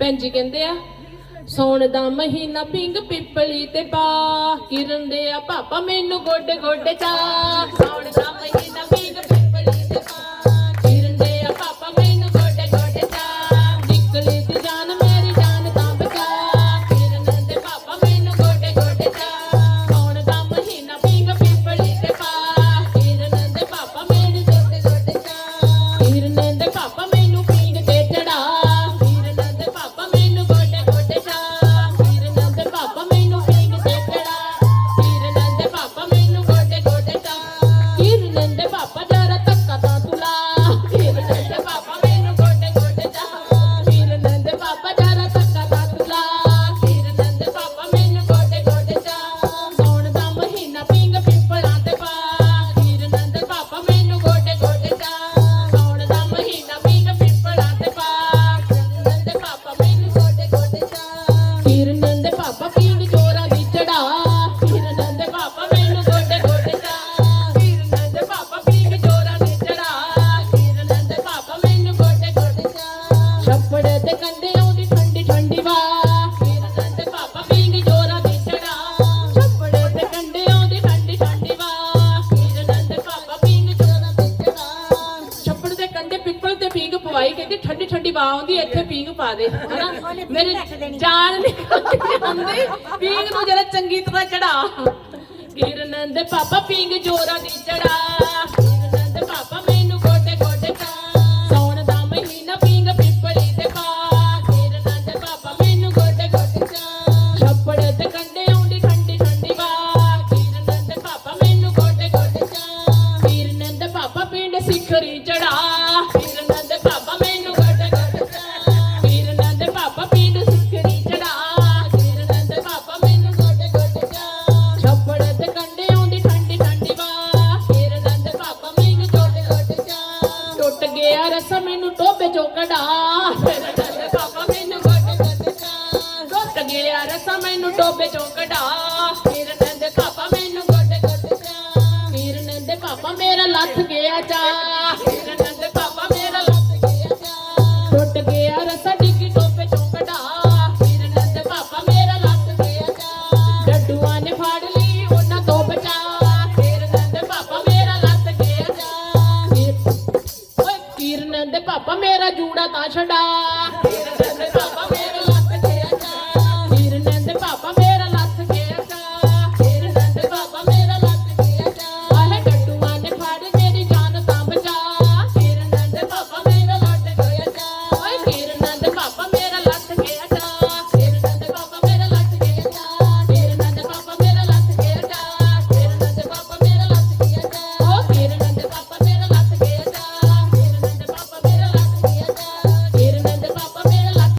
ਭੈਣ ਜੀ ਕਹਿੰਦੇ ਆ, ਸੌਣ ਦਾ ਮਹੀਨਾ ਪਿੰਗ ਪਿੱਪਲੀ ਤੇ ਪਾ, ਕਿਰਨ ਦੇ ਆ, ਪਾਪਾ ਮੈਨੂੰ ਗੋਡੇ ਗੋਡੇ ਚਾ, ਸੌਣ ਦਾ ਕਹਿੰਦੀ ਠੰਡੀ ਠੰਡੀ ਵਾ ਆਉਂਦੀ ਇੱਥੇ ਪੀਂਗ ਪਾ ਦੇ ਹਨਾ? ਮੇਰੇ ਜਾਨ ਨਿਕਲ ਜਾਂਦੀ ਪੀਂਗ ਨੂੰ ਜਰਾ ਚੰਗੀ ਤਰ੍ਹਾਂ ਚੜਾ। ਕਿਰਨ ਦੇ ਪਾਪਾ ਪੀਂਗ ਜੋਰਾ ਦੀ ਚੜਾ। ਕਿਰਨ ਦੇ ਪਾਪਾ ਮੈਨੂੰ ਗੋਡੇ ਗੋਡੇ ਚਾ ਸੌਣ ਦਾ ਮਹੀਨਾ ਪੀਂਗ ਪਿੱਪਲੀ ਤੇ ਪਾ। ਕਿਰਨ ਦੇ ਪਾਪਾ ਮੈਨੂੰ ਗੋਡੇ ਗੋਡੇ ਚਾ। ਛੱਪੜ ਤੇ ਕੰਡੇ ਆਉਂਦੀ ਠੰਡੀ ਠੰਡੀ ਵਾ ਕਿਰਨ ਦੇ ਪਾਪਾ ਮੈਨੂੰ ਗੋਡੇ ਗੋਡੇ ਚਾ। ਕਿਰਨ ਦੇ ਪਾਪਾ ਪਿੰਡ ਸਿਖਰੀ ਚੜਾ। ਕਿਰਨ ਟੁੱਟ ਗਿਆ ਮੈਨੂੰ ਟੋਬੇ ਚੋਂ ਕਢਾ। ਕਿਰਨ ਦੇ ਪਾਪਾ ਮੈਨੂੰ ਗੋਡੇ ਗੋਡੇ ਚਾ ਟੁੱਟ ਗਿਆ ਰਸਾ ਮੈਨੂੰ ਟੋਬੇ ਚੋਂ ਕਢਾ। ਕਿਰਨ ਦੇ ਪਾਪਾ ਮੈਨੂੰ ਗੋਡੇ ਗੋਡੇ ਚਾ ਕਿਰਨ ਦੇ ਪਾਪਾ ਮੇਰਾ ਲੱਥ ਗਿਆ ਚਾ ਆਪਾਂ ਮੇਰਾ ਜੂੜਾ ਤਾਂ ਛਡਾ।